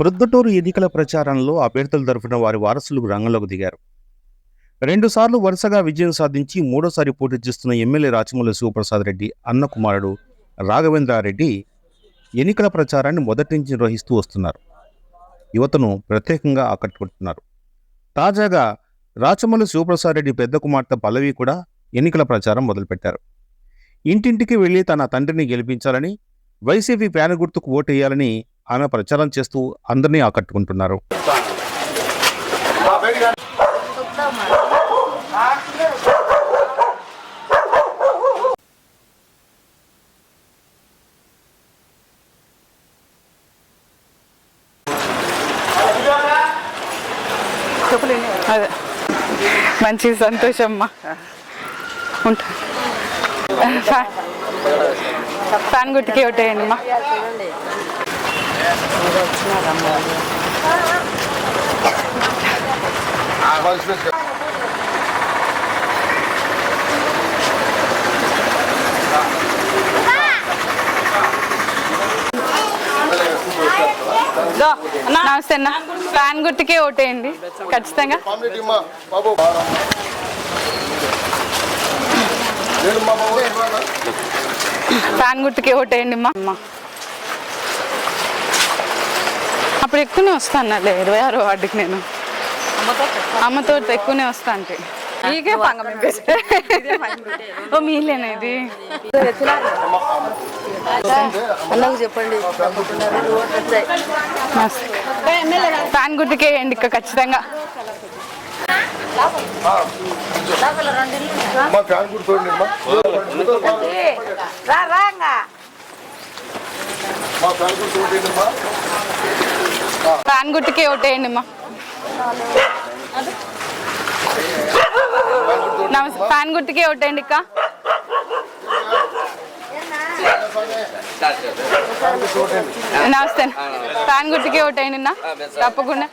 ప్రొద్దుటూరు ఎన్నికల ప్రచారంలో అభ్యర్థుల తరఫున వారి వారసులు రంగంలోకి దిగారు. రెండుసార్లు వరుసగా విజయం సాధించి మూడోసారి పోటీ చేస్తున్న ఎమ్మెల్యే రాచమూలి శివప్రసాద్ రెడ్డి అన్న కుమారుడు రాఘవేంద్రారెడ్డి ఎన్నికల ప్రచారాన్ని మొదటి నుంచి నిర్వహిస్తూ వస్తున్నారు. యువతను ప్రత్యేకంగా ఆకట్టుకుంటున్నారు. తాజాగా రాచమల్లు శివప్రసాద్ రెడ్డి పెద్ద కుమార్తె పల్లవి కూడా ఎన్నికల ప్రచారం మొదలుపెట్టారు. ఇంటింటికి వెళ్ళి తన తండ్రిని గెలిపించాలని వైసీపీ ప్యాన గుర్తుకు ఓటేయాలని ఆమె ప్రచారం చేస్తూ అందరినీ ఆకట్టుకుంటున్నారు. అదే. మంచి సంతోషమ్మా. ఉంటా. ఫ్యాన్ గుర్తుకే ఒకటేయండి అమ్మా. నమస్తే అన్న. ఫ్యాన్ గుర్తుకే ఓటేయండి. ఖచ్చితంగా. కామెడీ మా బాబు మా ఫ్యాన్ గుర్తుకే ఓటేయండి అమ్మా. అప్పుడు ఎక్కువనే వస్తానులే ఇరవై ఆరో వార్డుకి నేను. అమ్మతో ఎక్కువనే వస్తా అంటే. పంగ ఓ మీలేనా ఇది అన్నకు చెప్పండి. ఫ్యాన్ గుర్తుకే వేయండి ఇక ఖచ్చితంగా. ఫ్యాన్ రా రాంగా మా ఫ్యాన్ గుర్తుకే ఓటేయండి అమ్మా నమస్తే ఫ్యాన్ గుర్తుకే ఓటేయండి ఇక్క నమస్తే ఫ్యాన్ గుర్తుకే ఓటేయండి అన్న తప్పకుండా